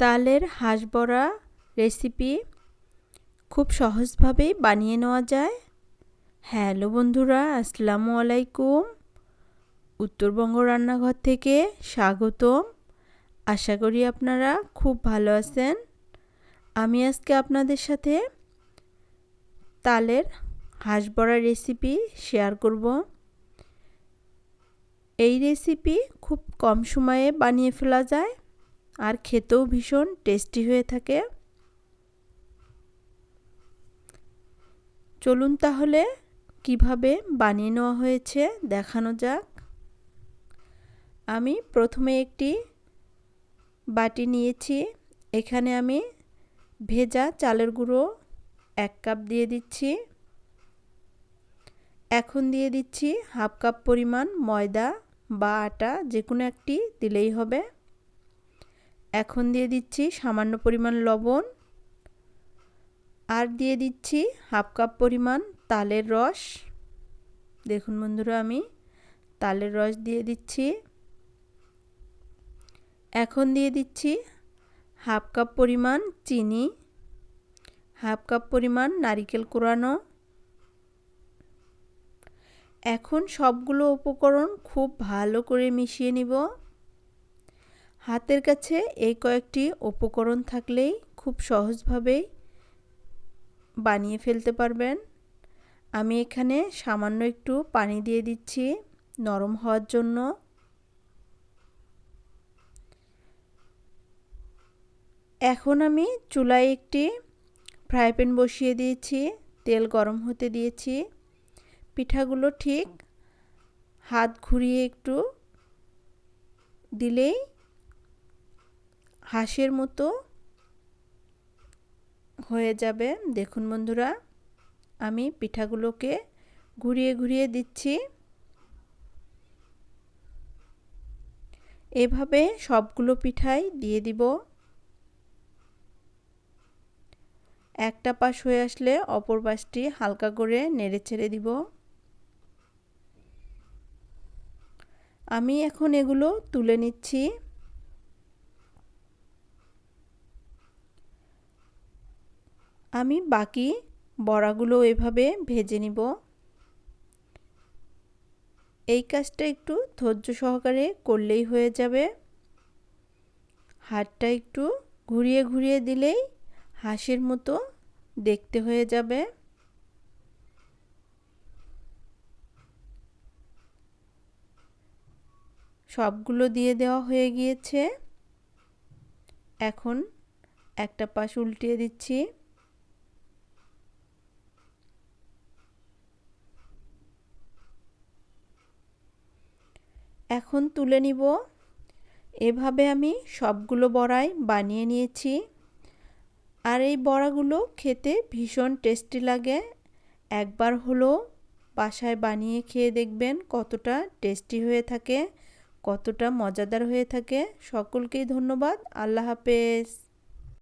তালের হাঁস বড়া রেসিপি খুব সহজভাবেই বানিয়ে নেওয়া যায়। হ্যালো বন্ধুরা, আসসালামু আলাইকুম। উত্তরবঙ্গ রান্নাঘর থেকে স্বাগতম। আশা করি আপনারা খুব ভালো আছেন। আমি আজকে আপনাদের সাথে তালের হাঁস বড়া রেসিপি শেয়ার করব। এই রেসিপি খুব কম সময়ে বানিয়ে ফেলা যায়। আর খেতেও ভীষণ টেস্টি হয়ে থাকে। চলুন তাহলে কীভাবে বানিয়ে নেওয়া হয়েছে দেখানো যাক। আমি প্রথমে একটি বাটি নিয়েছি। এখানে আমি ভেজা চালের গুঁড়ো এক কাপ দিয়ে দিচ্ছি। এখন দিয়ে দিচ্ছি হাফ কাপ পরিমাণ ময়দা বা আটা যে কোনো একটি দিলেই হবে। এখন দিয়ে দিচ্ছি সামান্য পরিমাণ লবণ। আর দিয়ে দিচ্ছি হাফ কাপ পরিমাণ তালের রস। দেখুন বন্ধুরা আমি তালের রস দিয়ে দিচ্ছি। এখন দিয়ে দিচ্ছি হাফ কাপ পরিমাণ চিনি, হাফ কাপ পরিমাণ নারিকেল কোরানো। এখন সবগুলো উপকরণ খুব ভালো করে মিশিয়ে নিব। হাতের কাছে এই কয়েকটি উপকরণ থাকলেই খুব সহজভাবেই বানিয়ে ফেলতে পারবেন। আমি এখানে সামান্য একটু পানি দিয়ে দিচ্ছি নরম হওয়ার জন্য। এখন আমি চুলায় একটি ফ্রাই প্যান বসিয়ে দিয়েছি, তেল গরম হতে দিয়েছি। পিঠাগুলো ঠিক হাত ঘুরিয়ে একটু দিলেই হাঁসের মতো হয়ে যাবে। দেখুন বন্ধুরা, আমি পিঠাগুলোকে ঘুরিয়ে ঘুরিয়ে দিচ্ছি। এভাবে সবগুলো পিঠাই দিয়ে দিব। একটা পাশ হয়ে আসলে অপর পাশটি হালকা করে নেড়ে ছেড়ে দিব। আমি এখন এগুলো তুলে নিচ্ছি। আমি বাকি বড়াগুলো এভাবে ভেজে নিব। এই কাজটা একটু ধৈর্য সহকারে করলেই হয়ে যাবে। হাতটা একটু ঘুরিয়ে ঘুরিয়ে দিলেই হাঁসের মতো দেখতে হয়ে যাবে। সবগুলো দিয়ে দেওয়া হয়ে গিয়েছে। এখন একটা পাশ উল্টিয়ে দিচ্ছি। এখন তুলে নিব। এভাবে আমি সবগুলো বড়াই বানিয়ে নিয়েছি। আর এই বড়াগুলো খেতে ভীষণ টেস্টি লাগে। একবার হলো বাসায় বানিয়ে খেয়ে দেখবেন কতটা টেস্টি হয়ে থাকে, কতটা মজাদার হয়ে থাকে। সকলকেই ধন্যবাদ। আল্লাহ হাফেজ।